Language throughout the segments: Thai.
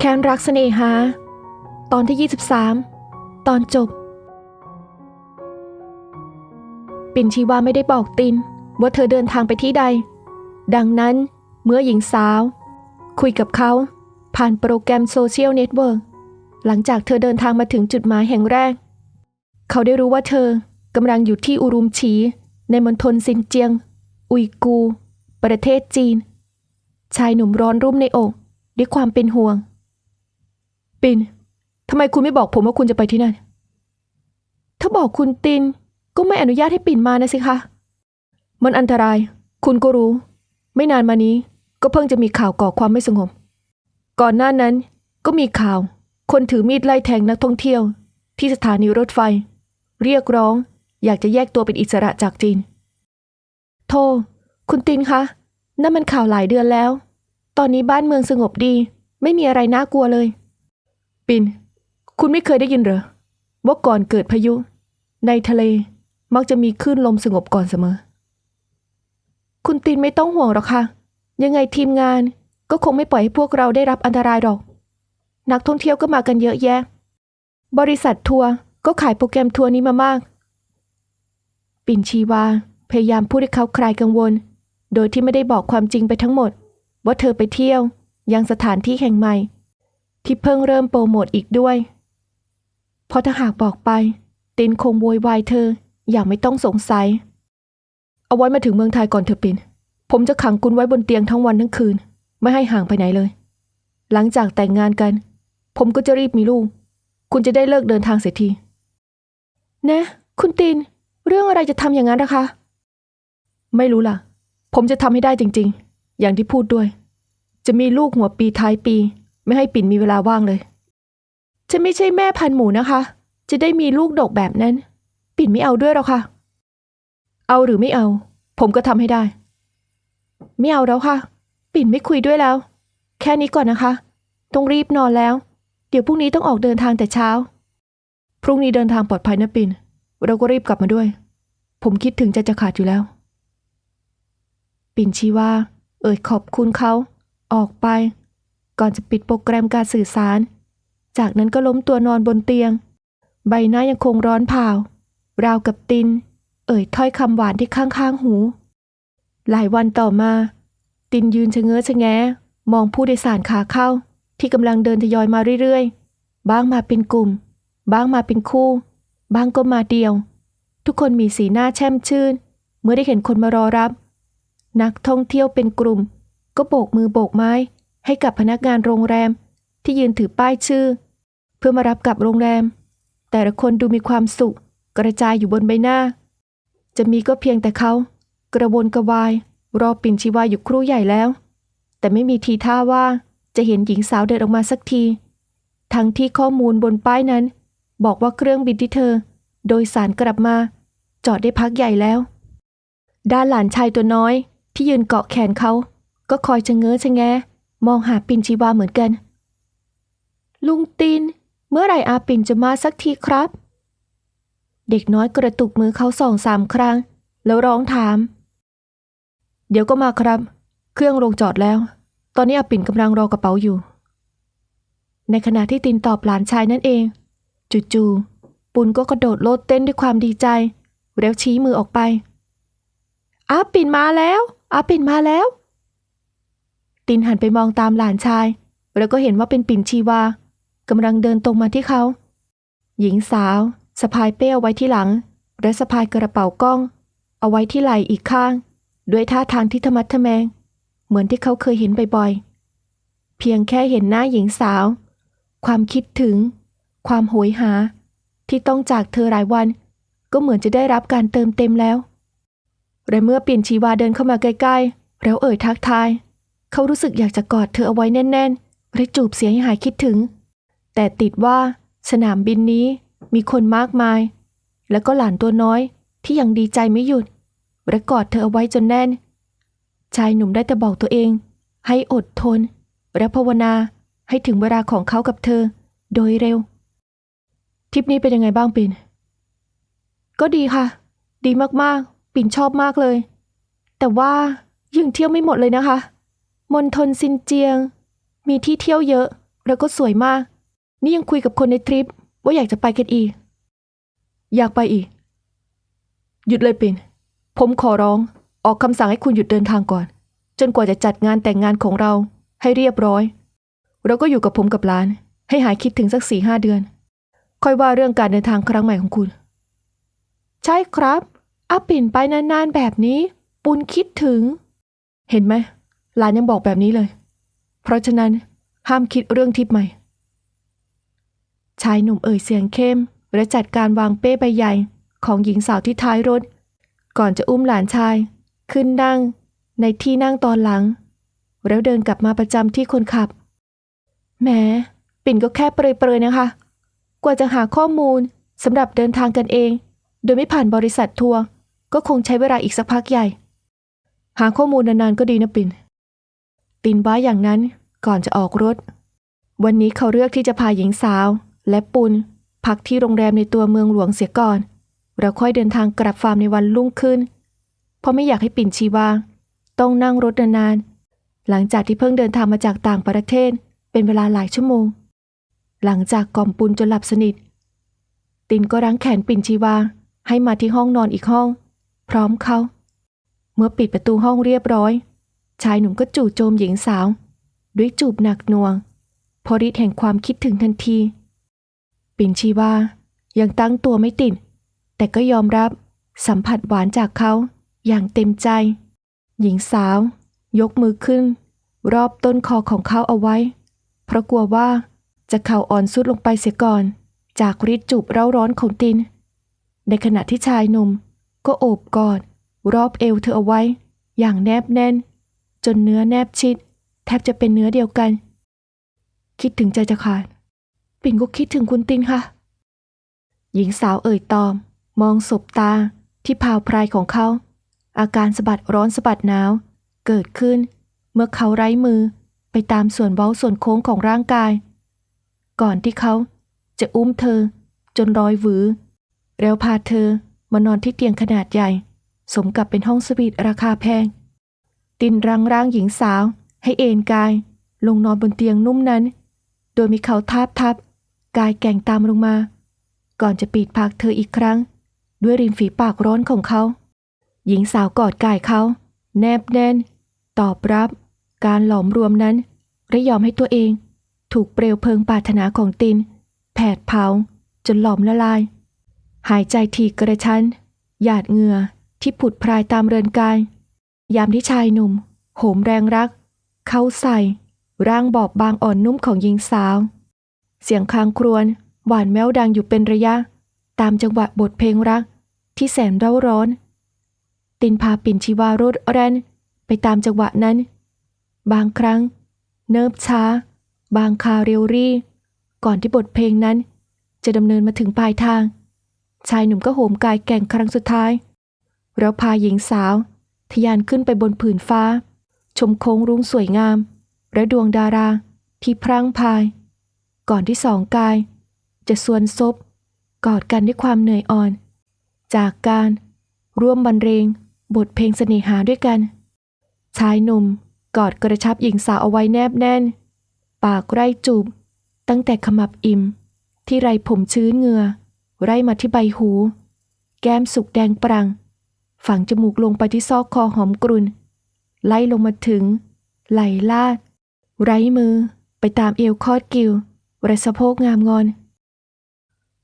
แค้นรักเสน่หา ตอนที่ 23 ตอนจบ ปินชีวาไม่ได้บอกติน ว่าเธอเดินทางไปที่ใด ดังนั้นเมื่อหญิงสาว คุยกับเขาผ่านโปรแกรมโซเชียลเน็ตเวิร์กหลังจากเธอเดินทางมาถึงจุดหมายแห่งแรก เขาได้รู้ว่าเธอกำลังอยู่ที่อุรุมฉี ในมณฑลซินเจียง อุยกู ประเทศจีน ชายหนุ่มร้อนรุ่มในอก ด้วยความเป็นห่วง ปินทำไมคุณไม่บอกผมว่าคุณจะไปที่นั่น ถ้าบอกคุณติน ก็ไม่อนุญาตให้ปิ่นมานะสิคะ มันอันตราย คุณก็รู้ ไม่นานมานี้ก็เพิ่งจะมีข่าวก่อความไม่สงบ ก่อนหน้านั้นก็มีข่าว คนถือมีดไล่แทงนักท่องเที่ยว ที่สถานีรถไฟ เรียกร้อง อยากจะแยกตัวเป็นอิสระจากจีน โทษคุณตินคะ นั่นมันข่าวหลายเดือนแล้ว ตอนนี้บ้านเมืองสงบดี ไม่มีอะไรน่ากลัวเลย ปิน คุณไม่เคยได้ยินเหรอ ว่าก่อนเกิดพายุ ในทะเลมักจะมีคลื่นลมสงบก่อนเสมอ คุณตินไม่ต้องห่วงหรอกค่ะ ยังไงทีมงานก็คงไม่ปล่อยให้พวกเราได้รับอันตรายหรอก นักท่องเที่ยวก็มากันเยอะแยะ บริษัททัวร์ก็ขายโปรแกรมทัวร์นี้มามาก ปินชีวาพยายามพูดให้เขาคลายกังวล โดยที่ไม่ได้บอกความจริงไปทั้งหมด ว่าเธอไปเที่ยวยังสถานที่แห่งใหม่ ที่เพิ่งเริ่มโปรโมทอีกด้วย เพราะถ้าหากบอกไป ตินคงโวยวายเธออย่างไม่ต้องสงสัย เอาไว้มาถึงเมืองไทยก่อนเธอปิน ผมจะขังคุณไว้บนเตียงทั้งวันทั้งคืน ไม่ให้ห่างไปไหนเลย หลังจากแต่งงานกัน ผมก็จะรีบมีลูก คุณจะได้เลิกเดินทางเสียทีนะ คุณติน เรื่องอะไรจะทำอย่างนั้นนะคะ ไม่รู้ล่ะ ผมจะทำให้ได้จริง ๆ อย่างที่พูดด้วย จะมีลูกหัวปีท้ายปี ไม่ให้ปิ่นมีเวลาว่างเลยจะไม่ใช่แม่พันหมูนะคะ จะได้มีลูกดกแบบนั้น ปิ่นไม่เอาด้วยหรอกค่ะ เอาหรือไม่เอา ผมก็ทำให้ได้ ไม่เอาแล้วค่ะ ปิ่นไม่คุยด้วยแล้ว แค่นี้ก่อนนะคะ ต้องรีบนอนแล้ว เดี๋ยวพรุ่งนี้ต้องออกเดินทางแต่เช้า พรุ่งนี้เดินทางปลอดภัยนะปิ่น เราก็รีบกลับมาด้วย ผมคิดถึงใจจะขาดอยู่แล้ว ปิ่นชี้ว่า เอ่ยขอบคุณเขา ออกไป ก่อนจะปิดโปรแกรมการสื่อสาร จากนั้นก็ล้มตัวนอนบนเตียง ใบหน้ายังคงร้อนเผา ราวกับติน เอ่ยถ้อยคำหวานที่ข้างๆหู หลายวันต่อมา ตินยืนชะเง้อชะแงะมองผู้โดยสารขาเข้า ที่กำลังเดินทยอยมาเรื่อยๆ บ้างมาเป็นกลุ่ม บ้างมาเป็นคู่ บ้างก็มาเดียว ทุกคนมีสีหน้าแช่มชื่น เมื่อได้เห็นคนมารอรับ นักท่องเที่ยวเป็นกลุ่ม ก็โบกมือโบกไม้ ให้กับพนักงานโรงแรมที่ยืนถือป้ายชื่อ เพื่อมารับกลับโรงแรม แต่ละคนดูมีความสุข กระจายอยู่บนใบหน้า จะมีก็เพียงแต่เขา กระวนกระวาย รอปิ่นชีวาอยู่ครู่ใหญ่แล้ว แต่ไม่มีทีท่าว่าจะเห็นหญิงสาวเดินออกมาสักที ทั้งที่ข้อมูลบนป้ายนั้น บอกว่าเครื่องบินที่เธอ โดยสารกลับมา จอดได้พักใหญ่แล้ว ด้านหลานชายตัวน้อยที่ยืนเกาะแขนเขาก็คอยชะเง้อชะแง มองหาปินชีวาเหมือนกัน ลุงติน เมื่อไหร่อาปินจะมาสักทีครับ เด็กน้อยกระตุกมือเขาสองสามครั้ง แล้วร้องถาม เดี๋ยวก็มาครับ เครื่องลงจอดแล้ว ตอนนี้อาปิ่นกำลังรอกระเป๋าอยู่ ในขณะที่ตินตอบหลานชายนั่นเอง จู่ๆปุนก็กระโดดโลดเต้นด้วยความดีใจ แล้วชี้มือออกไปอาปิ่นมาแล้วอาปิ่นมาแล้ว ตินหันไปมองตามหลานชาย แล้วก็เห็นว่าเป็นปิ่นชีวากำลังเดินตรงมาที่เขา หญิงสาวสะพายเป้เอาไว้ที่หลัง และสะพายกระเป๋ากล้อง เอาไว้ที่ไหล่อีกข้าง ด้วยท่าทางที่ทะมัดทะแมง เหมือนที่เขาเคยเห็นบ่อยๆ เพียงแค่เห็นหน้าหญิงสาว ความคิดถึง ความโหยหา ที่ต้องจากเธอหลายวัน ก็เหมือนจะได้รับการเติมเต็มแล้ว และเมื่อปิ่นชีวาเดินเข้ามาใกล้ๆ แล้วเอ่ยทักทาย เขารู้สึกอยากจะกอดเธอเอาไว้แน่นๆและจูบเสียงให้หายคิดถึง แต่ติดว่าสนามบินนี้มีคนมากมาย แล้วก็หลานตัวน้อยที่ยังดีใจไม่หยุดและกอดเธอเอาไว้จนแน่น ชายหนุ่มได้แต่บอกตัวเอง ให้อดทน และภาวนาให้ถึงเวลาของเขากับเธอ โดยเร็ว ทริปนี้เป็นยังไงบ้างปินก็ดีค่ะ ดีมากๆ ปิ่นชอบมากเลย แต่ว่ายังเที่ยวไม่หมดเลยนะคะ มณฑลซินเจียง มีที่เที่ยวเยอะ แล้วก็สวยมาก นี่ยังคุยกับคนในทริป ว่าอยากจะไปกันอีก อยากไปอีก หยุดเลยปินผมขอร้องออกคำสั่งให้คุณหยุดเดินทางก่อน จนกว่าจะจัดงานแต่งงานของเราให้เรียบร้อยเราก็อยู่กับผมกับหลาน ให้หายคิดถึงสักสี่ห้าเดือน ค่อยว่าเรื่องการเดินทางครั้งใหม่ของคุณ ใช่ครับอาปิ่นไปนานๆแบบนี้ปุนคิดถึง เห็นไหม หลานยังบอกแบบนี้เลย เพราะฉะนั้นห้ามคิดเรื่องทิพย์ใหม่ ชายหนุ่มเอ่ยเสียงเข้ม และจัดการวางเป้ใบใหญ่ของหญิงสาวที่ท้ายรถ ก่อนจะอุ้มหลานชาย ขึ้นนั่ง ในที่นั่งตอนหลัง แล้วเดินกลับมาประจำที่คนขับแหมปิ่นก็แค่เปรยๆนะคะ กว่าจะหาข้อมูลสำหรับเดินทางกันเอง โดยไม่ผ่านบริษัททัวร์ก็คงใช้เวลาอีกสักพักใหญ่ หาข้อมูลนานๆก็ดีนะปิ่น ปิ่นว่าอย่างนั้นก่อนจะออกรถ วันนี้เขาเลือกที่จะพาหญิงสาว และปุนพักที่โรงแรมในตัวเมืองหลวงเสียก่อน เราค่อยเดินทางกลับฟาร์มในวันรุ่งขึ้น เพราะไม่อยากให้ปิ่นชีวา ต้องนั่งรถนานๆหลังจากที่เพิ่งเดินทางมาจากต่างประเทศ เป็นเวลาหลายชั่วโมง หลังจากกล่อมปุนจนหลับสนิท ตินก็รั้งแขนปิ่นชีวาให้มาที่ห้องนอนอีกห้อง พร้อมเขา เมื่อปิดประตูห้องเรียบร้อย ชายหนุ่มก็จู่โจมหญิงสาว ด้วยจูบหนักหน่วงพอฤทธิ์แห่งความคิดถึงทันที ปิ่นชีว่ายังตั้งตัวไม่ติด แต่ก็ยอมรับสัมผัสหวานจากเขาอย่างเต็มใจ หญิงสาว ยกมือขึ้น รอบต้นคอของเขาเอาไว้ เพราะกลัวว่าจะเข่าอ่อนสุดลงไปเสียก่อน จากฤทธิ์จูบเร้าร้อนของติน ในขณะที่ชายหนุ่มก็โอบกอด รอบเอวเธอเอาไว้ อย่างแนบแน่น นเนื้อแนบชิด แทบจะเป็นเนื้อเดียวกัน คิดถึงใจจะขาด ปิ่นก็คิดถึงคุณตินค่ะ หญิงสาวเอ่ยตอม มองสบตาที่พาวพรายของเขา อาการสะบัดร้อนสะบัดหนาว เกิดขึ้น เมื่อเขาไร้มือไปตามส่วนเว้าส่วนโค้งของร่างกาย ก่อนที่เขาจะอุ้มเธอ จนรอยหวือ แล้วพาเธอมานอนที่เตียงขนาดใหญ่ สมกับเป็นห้องสวีทราคาแพง ตินรังร่างหญิงสาว ให้เอนกาย ลงนอนบนเตียงนุ่มนั้น โดยมีเขาทาบทับ กายแก่งตามลงมา ก่อนจะปีดปากเธออีกครั้ง ด้วยริมฝีปากร้อนของเขา หญิงสาวกอดกายเขา แนบแน่น ตอบรับ การหลอมรวมนั้นและยอมให้ตัวเอง ถูกเปลวเพลิงปาถนาของติน แผดเผา จนหลอมละลาย หายใจทีกระชั้นหยาดเหงื่อที่ผุดพรายตามเรือนกาย ยามที่ชายหนุ่ม โหมแรงรัก เข้าใส่ ร่างบอบบางอ่อนนุ่มของหญิงสาว เสียงคางครวญหวานแววดังอยู่เป็นระยะ ตามจังหวะบทเพลงรัก ที่แสนเร่าร้อน ตินพาปิ่นชีวารดแรนไปตามจังหวะนั้น บางครั้ง เนิบช้า บางคาเร็วรี่ ก่อนที่บทเพลงนั้น จะดำเนินมาถึงปลายทาง ชายหนุ่มก็โหมกายแก่งครั้งสุดท้ายเราพาหญิงสาว ทยานขึ้นไปบนผืนฟ้า ชมโค้งรุ้งสวยงาม และดวงดารา ที่พรั่งพาย ก่อนที่สองกาย จะสวนซบ กอดกันด้วยความเหนื่อยอ่อน จากการร่วมบรรเลงบทเพลงเสน่หาด้วยกัน ชายหนุ่มกอดกระชับหญิงสาวเอาไว้แนบแน่น ปากไร่จูบ ตั้งแต่ขมับอิ่ม ที่ไรผมชื้นเหงือ ไร่มาที่ใบหู แก้มสุกแดงปรัง ฝังจมูกลงไปที่ซอกคอหอมกรุนไล่ลงมาถึง ไหลลาด ไร้มือ ไปตามเอวคอดกิวและสะโพกงามงอน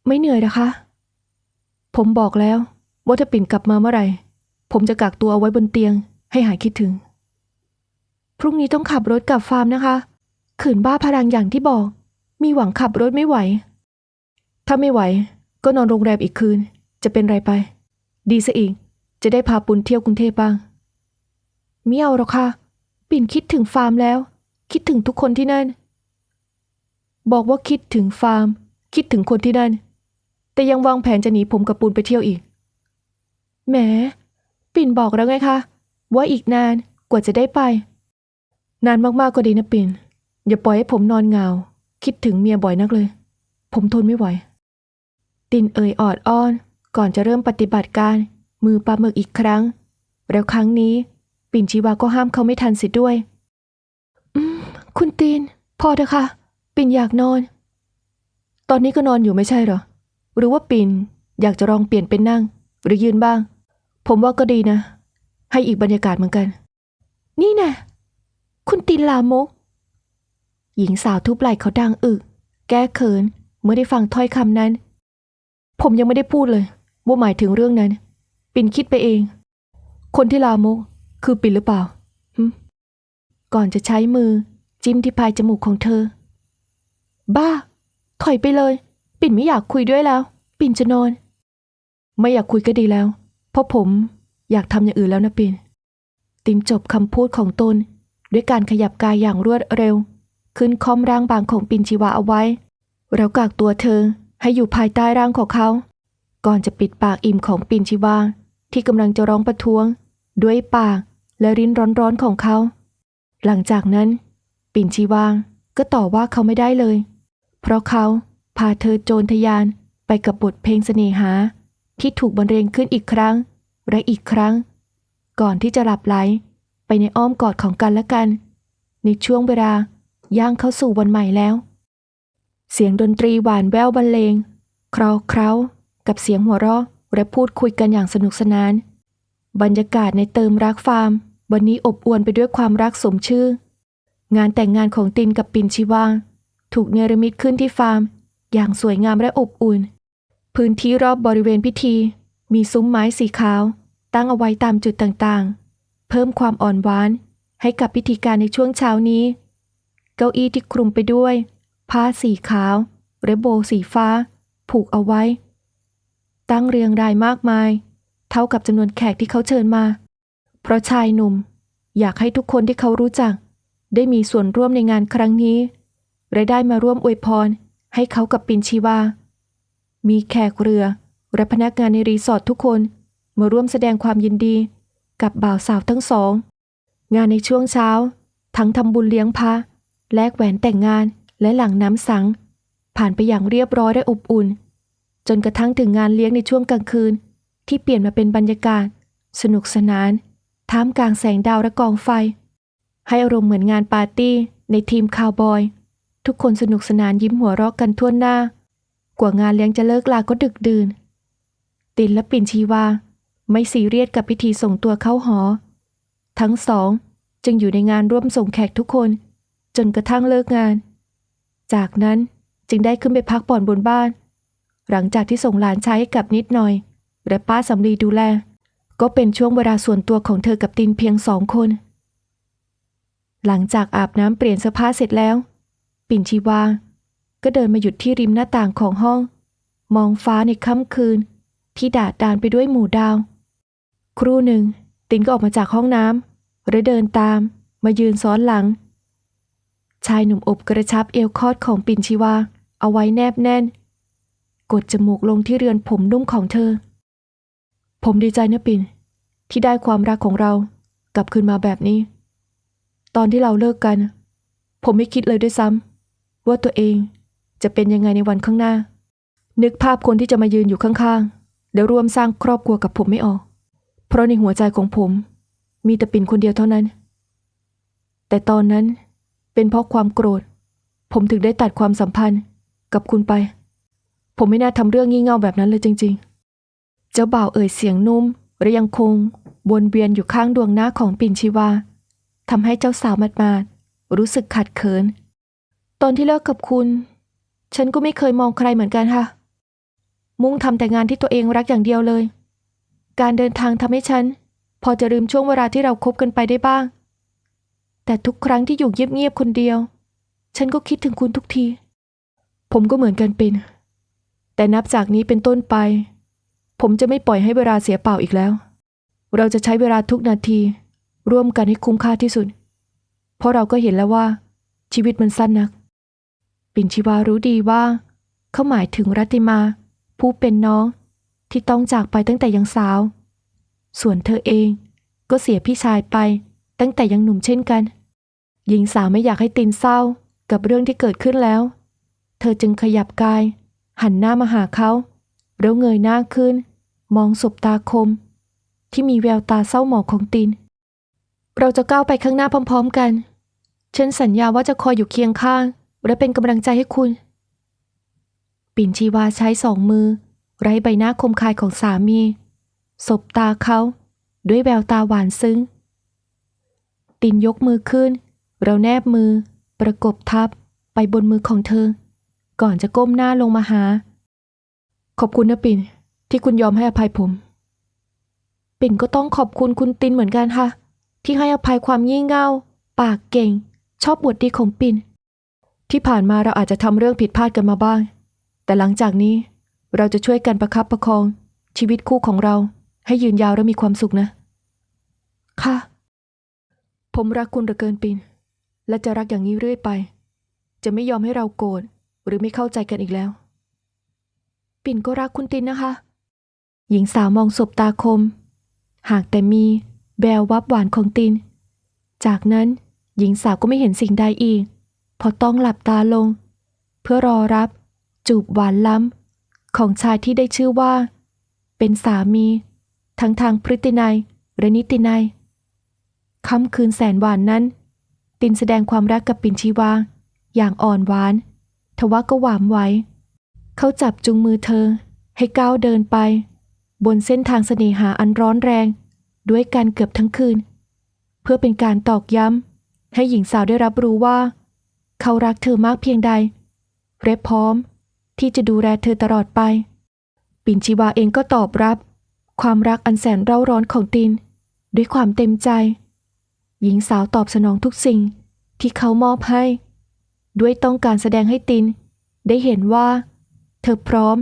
ไม่เหนื่อยนะคะ ผมบอกแล้วว่าถ้าปิ่นกลับมาเมื่อไหร่ ผมจะกักตัวเอาไว้บนเตียง ให้หายคิดถึง พรุ่งนี้ต้องขับรถกลับฟาร์มนะคะ ขืนบ้าพลังอย่างที่บอก มีหวังขับรถไม่ไหว ถ้าไม่ไหว ก็นอนโรงแรมอีกคืน จะเป็นไรไป ดีซะอีก จะได้พาปุนเที่ยวกรุงเทพบ้างไม่เอาหรอกค่ะ ปิ่นคิดถึงฟาร์มแล้ว คิดถึงทุกคนที่นั่น บอกว่าคิดถึงฟาร์ม คิดถึงคนที่นั่น แต่ยังวางแผนจะหนีผมกับปูนไปเที่ยวอีก แหม ปิ่นบอกแล้วไงคะ ว่าอีกนานกว่าจะได้ไป นานมากๆก็ดีนะปิ่น อย่าปล่อยให้ผมนอนเหงา คิดถึงเมียบ่อยนักเลย ผมทนไม่ไหว ตินเอ่ยออดอ้อน ก่อนจะเริ่มปฏิบัติการ มือปลาหมึกอีกครั้ง แล้วครั้งนี้ ปิ่นชีวาก็ห้ามเขาไม่ทันเสิด้วย อืม คุณตีน พอเถอะค่ะ ปิ่นอยากนอน ตอนนี้ก็นอนอยู่ไม่ใช่หรอ หรือว่าปิ่นอยากจะลองเปลี่ยนเป็นนั่ง หรือยืนบ้าง ผมว่าก็ดีนะ ให้อีกบรรยากาศเหมือนกัน นี่นะคุณตินลามก หญิงสาวทุบไหล่เขาดังอึก แก้เขิน เมื่อได้ฟังถ้อยคำนั้น ผมยังไม่ได้พูดเลย ว่าหมายถึงเรื่องนั้น ปิ่นคิดไปเอง คนที่ลามกคือปิ่นหรือเปล่าก่อนจะใช้มือจิ้มที่ปลายจมูกของเธอ บ้า ถอยไปเลย ปิ่นไม่อยากคุยด้วยแล้ว ปิ่นจะนอน ไม่อยากคุยก็ดีแล้ว เพราะผมอยากทำอย่างอื่นแล้วนะปิ่น ตินจบคำพูดของตน ด้วยการขยับกายอย่างรวดเร็ว ขึ้นคอมร่างบางของปิ่นชีวาเอาไว้ แล้วกากตัวเธอให้อยู่ภายใต้ร่างของเขา ก่อนจะปิดปากอิ่มของปิ่นชีวา ที่กำลังจะร้องประท้วง ด้วยปากและริ้นร้อนๆของเขา หลังจากนั้น ปิ่นชีวาก็ต่อว่าเขาไม่ได้เลย เพราะเขาพาเธอโจรทะยานไปกับบทเพลงเสน่หา ที่ถูกบรรเลงขึ้นอีกครั้ง และอีกครั้ง ก่อนที่จะหลับไหลไปในอ้อมกอดของกันและกัน ในช่วงเวลาย่างเข้าสู่วันใหม่แล้ว เสียงดนตรีหวานแววบรรเลง คราวเคร้ากับเสียงหัวเราะ และพูดคุยกันอย่างสนุกสนาน บรรยากาศในเติมรักฟาร์ม วันนี้อบอวลไปด้วยความรักสมชื่อ งานแต่งงานของตินกับปินชิวาถูกเนรมิตขึ้นที่ฟาร์ม อย่างสวยงามและอบอุ่น พื้นที่รอบบริเวณพิธี มีซุ้มไม้สีขาว ตั้งเอาไว้ตามจุดต่างๆ เพิ่มความอ่อนหวานให้กับพิธีการในช่วงเช้านี้ เก้าอี้ที่คลุมไปด้วย ผ้าสีขาวและโบสีฟ้า ผูกเอาไว้ ตั้งเรียงรายมากมาย เท่ากับจำนวนแขกที่เขาเชิญมา เพราะชายหนุ่ม อยากให้ทุกคนที่เขารู้จัก ได้มีส่วนร่วมในงานครั้งนี้และได้มาร่วมอวยพร ให้เขากับปินชีวา มีแขกเรือ และพนักงานในรีสอร์ททุกคนมาร่วมแสดงความยินดี กับบ่าวสาวทั้งสอง งานในช่วงเช้า ทั้งทำบุญเลี้ยงพระแลกแหวนแต่งงานและหลังน้ำสัง ผ่านไปอย่างเรียบร้อยและอบอุ่น จนกระทั่งถึงงานเลี้ยงในช่วงกลางคืน ที่เปลี่ยนมาเป็นบรรยากาศ สนุกสนาน ท่ามกลางแสงดาวและกองไฟ ให้อารมณ์เหมือนงานปาร์ตี้ในทีมคาวบอย ทุกคนสนุกสนานยิ้มหัวเราะกันทั่วหน้า กว่างานเลี้ยงจะเลิกลาก็ดึกดื่น ตินและปิ่นชีวา ไม่ซีเรียสกับพิธีส่งตัวเข้าหอ ทั้งสองจึงอยู่ในงานร่วมส่งแขกทุกคน จนกระทั่งเลิกงาน จากนั้นจึงได้ขึ้นไปพักผ่อนบนบ้าน หลังจากที่ส่งหลานชายให้กับนิดหน่อย และป้าสำลีดูแล ก็เป็นช่วงเวลาส่วนตัวของเธอกับตินเพียงสองคน หลังจากอาบน้ำเปลี่ยนเสื้อผ้าเสร็จแล้ว ปิ่นชีวา ก็เดินมาหยุดที่ริมหน้าต่างของห้อง มองฟ้าในค่ำคืน ที่ดาดดานไปด้วยหมู่ดาว ครู่หนึ่ง ตินก็ออกมาจากห้องน้ำและเดินตาม มายืนซ้อนหลัง ชายหนุ่มอบกระชับเอวคอดของปิ่นชีวา เอาไว้แนบแน่น กดจมูกลงที่เรือนผมนุ่มของเธอ ผมดีใจนะปิ่นที่ได้ความรักของเรากลับคืนมาแบบนี้ ตอนที่เราเลิกกัน ผมไม่คิดเลยด้วยซ้ำว่าตัวเองจะเป็นยังไงในวันข้างหน้า นึกภาพคนที่จะมายืนอยู่ข้างๆ แล้วร่วมสร้างครอบครัวกับผมไม่ออก เพราะในหัวใจของผม มีแต่ปิ่นคนเดียวเท่านั้น แต่ตอนนั้นเป็นเพราะความโกรธ ผมถึงได้ตัดความสัมพันธ์กับคุณไป ผมไม่น่าทำเรื่องงี่เง่าแบบนั้นเลยจริง ๆ เจ้าบ่าวเอ่ยเสียงนุ่มและยังคงวนเวียนอยู่ข้างดวงหน้าของปิ่นชีวาทำให้เจ้าสาวมาดๆรู้สึกขัดเขิน ตอนที่เลิกกับคุณ ฉันก็ไม่เคยมองใครเหมือนกันค่ะ มุ่งทำแต่งานที่ตัวเองรักอย่างเดียวเลย การเดินทางทำให้ฉัน พอจะลืมช่วงเวลาที่เราคบกันไปได้บ้าง แต่ทุกครั้งที่อยู่เงียบๆคนเดียว ฉันก็คิดถึงคุณทุกที ผมก็เหมือนกันเป็น แต่นับจากนี้เป็นต้นไป ผมจะไม่ปล่อยให้เวลาเสียเปล่าอีกแล้ว เราจะใช้เวลาทุกนาที ร่วมกันให้คุ้มค่าที่สุด เพราะเราก็เห็นแล้วว่า ชีวิตมันสั้นนัก ปิ่นชิวารู้ดีว่า เขาหมายถึงรัติมา ผู้เป็นน้องที่ต้องจากไปตั้งแต่ยังสาว ส่วนเธอเองก็เสียพี่ชายไปตั้งแต่ยังหนุ่มเช่นกัน หญิงสาวไม่อยากให้ตินเศร้ากับเรื่องที่เกิดขึ้นแล้ว เธอจึงขยับกาย หันหน้ามาหาเขาแล้วเงยหน้าขึ้น มองสบตาคม ที่มีแววตาเศร้าหมองของติน เราจะก้าวไปข้างหน้าพร้อม ๆ กัน ฉันสัญญาว่าจะคอยอยู่เคียงข้าง และเป็นกำลังใจให้คุณ ปิ่นชีวาใช้สองมือ ไร้ใบหน้าคมคายของสามีสบตาเขาด้วยแววตาหวานซึ้ง ตินยกมือขึ้น เราแนบมือ ประกบทับไปบนมือของเธอ ก่อนจะก้มหน้าลงมาหา ขอบคุณนะปิ่นที่คุณยอมให้อภัยผม ปิ่นก็ต้องขอบคุณคุณตินเหมือนกันค่ะ ที่ให้อภัยความงี่เง่า ปากเก่ง ชอบบวดดีของปิ่นที่ผ่านมาเราอาจจะทำเรื่องผิดพลาดกันมาบ้าง แต่หลังจากนี้เราจะช่วยกันประคับประคอง ชีวิตคู่ของเราให้ยืนยาวและมีความสุขนะ ค่ะ ผมรักคุณเหลือเกินปิน และจะรักอย่างนี้เรื่อยไป จะไม่ยอมให้เราโกรธ หรือไม่เข้าใจกันอีกแล้ว ปิ่นก็รักคุณตินนะคะ หญิงสาวมองศบตาคม หากแต่มีแวววับหวานของติน จากนั้นหญิงสาวก็ไม่เห็นสิ่งใดอีก พอต้องหลับตาลง เพื่อรอรับ จูบหวานล้ำ ของชายที่ได้ชื่อว่า เป็นสามี ทั้งทางพฤตินัยและนิตินัยค่ำคืนแสนหวานนั้น ตินแสดงความรักกับปิ่นชีวา อย่างอ่อนหวาน ทว่าก็หวามไว้ เขาจับจุงมือเธอ ให้ก้าวเดินไป บนเส้นทางเสน่หาอันร้อนแรง ด้วยกันเกือบทั้งคืน เพื่อเป็นการตอกย้ำให้หญิงสาวได้รับรู้ว่า เขารักเธอมากเพียงใดและพร้อม ที่จะดูแลเธอตลอดไป ปิ่นชีวาเองก็ตอบรับ ความรักอันแสนเร่าร้อนของติน ด้วยความเต็มใจ หญิงสาวตอบสนองทุกสิ่งที่เขามอบให้ ด้วยต้องการแสดงให้ติน ได้เห็นว่า เธอพร้อม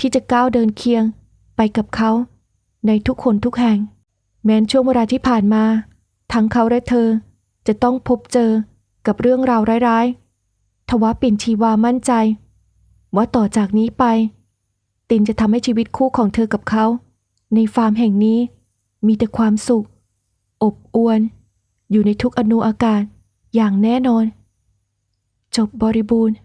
ที่จะก้าวเดินเคียงไปกับเขา ในทุกคนทุกแห่ง แม้นช่วงเวลาที่ผ่านมา ทั้งเขาและเธอจะต้องพบเจอกับเรื่องราวร้ายๆ ทว่าปิ่นชีวามั่นใจ ว่าต่อจากนี้ไป ตินจะทำให้ชีวิตคู่ของเธอกับเขา ในฟาร์มแห่งนี้มีแต่ความสุข อบอวลอยู่ในทุกอนูอากาศอย่างแน่นอน จบบริบูรณ์